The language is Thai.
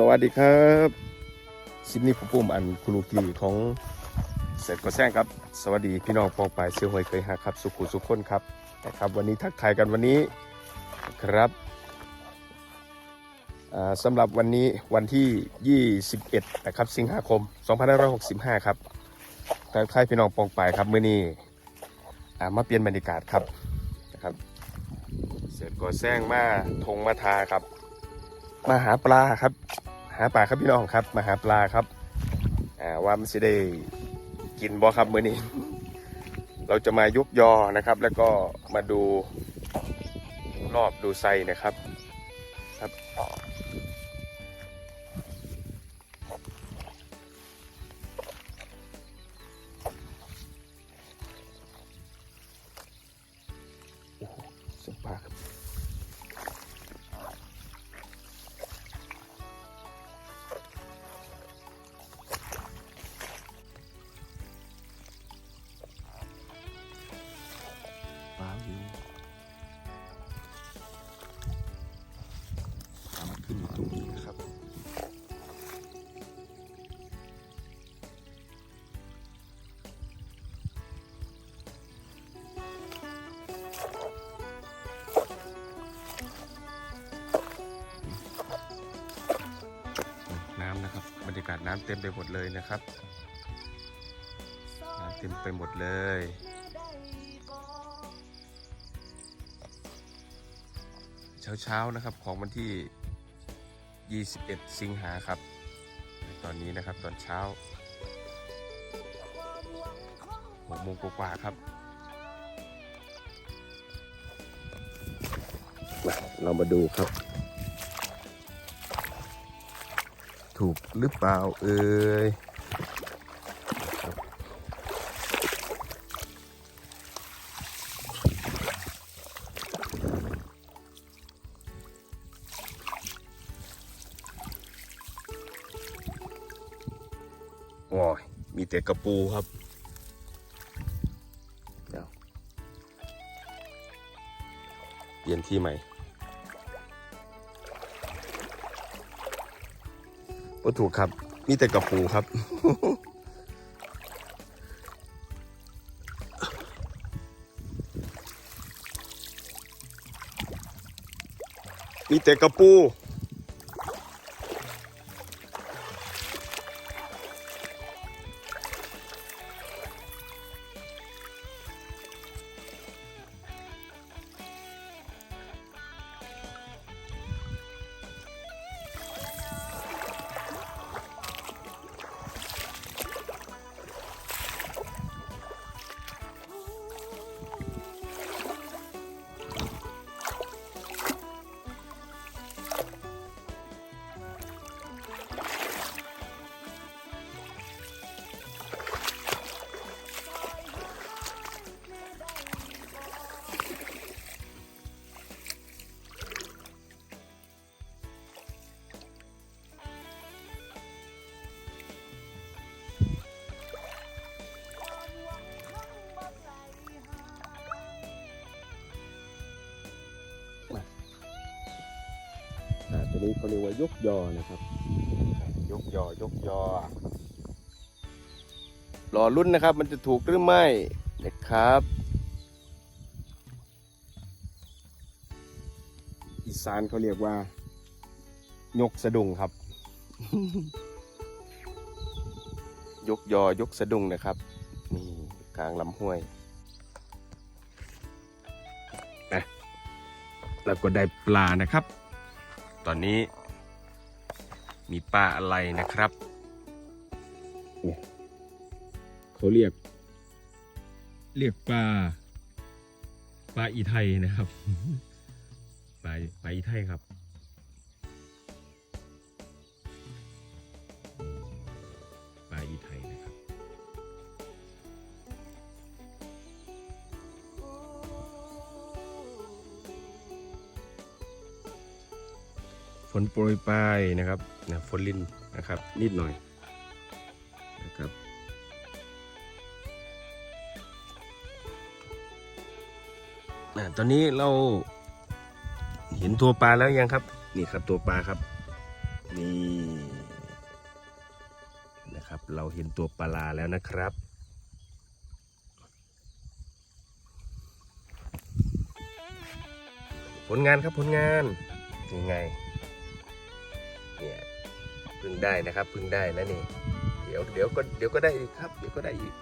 สวัสดีครับซิดนีย์ผู้ปุ่มอันครูกีของเสร็จก็แซงครับ สวัสดีพี่น้องปองปลายเซียวหวยเคยหาครับ สุขุสุขคนครับนะครับ วันนี้ทักทายกันวันนี้ครับสำหรับวันนี้วันที่ 21 นะครับ สิงหาคม 2565 ครับทักทายพี่น้องปองปลายครับเมื้อนี้มาเปลี่ยนบรรยากาศครับนะครับ เสร็จก็แซงมาทงมาทาครับมาหาปลาครับ หาปลาครับพี่น้องครับ มาหาปลาครับ อ่าว่ามันจะได้กินบ่ครับมื้อนี้ เราจะมายกยอนะครับ แล้วก็มาดูรอบดูไซนะครับ ครับโอ้โหสียงปลาครับ นี้นะครับ น้ำนะครับบรรยากาศน้ำเต็มไปหมดเลยนะครับน้ำเต็มไปหมดเลยเช้าๆนะครับของวันที่ 21 สิงหาครับ ตอนนี้นะครับตอนเช้าหกโมงกว่าครับมาเรามาดูครับ ถูกหรือเปล่าเอ่ย โอ้ยมีแต่กระปูครับเดี๋ยวเปลี่ยนที่ใหม่ก็ถูกครับ มีแต่กระปูครับ มีแต่กระปู นี้เขาเรียกว่ายกยอนะครับ ยกยอยกยอรอรุ่นนะครับ มันจะถูกหรือไม่นะครับ อีสานเขาเรียกว่า ยกสะดุ้งครับ ยกยอยกสะดุ้งนะครับนี่กลางลำห้วยนะแล้วก็ได้ปลานะครับ ตอนนี้ มีปลาอะไรนะครับเนี่ยเขาเรียก เรียกปลาปลาอีไทยนะครับปลาปลาอีไทยครับ นโปรยปลายนะครับนะฝนลินนะครับนิดหน่อยนะครับตอนนี้เราเห็นตัวปลาแล้วยังครับ นี่ครับตัวปลาครับ นี่นะครับ เราเห็นตัวปลาแล้วนะครับผลงานครับผลงานยังไง พึ่งได้นะครับพึ่งได้นะนี่ เดี๋ยวเดี๋ยวก็เดี๋ยวก็ได้อีกครับ เดี๋ยวก็ได้อีก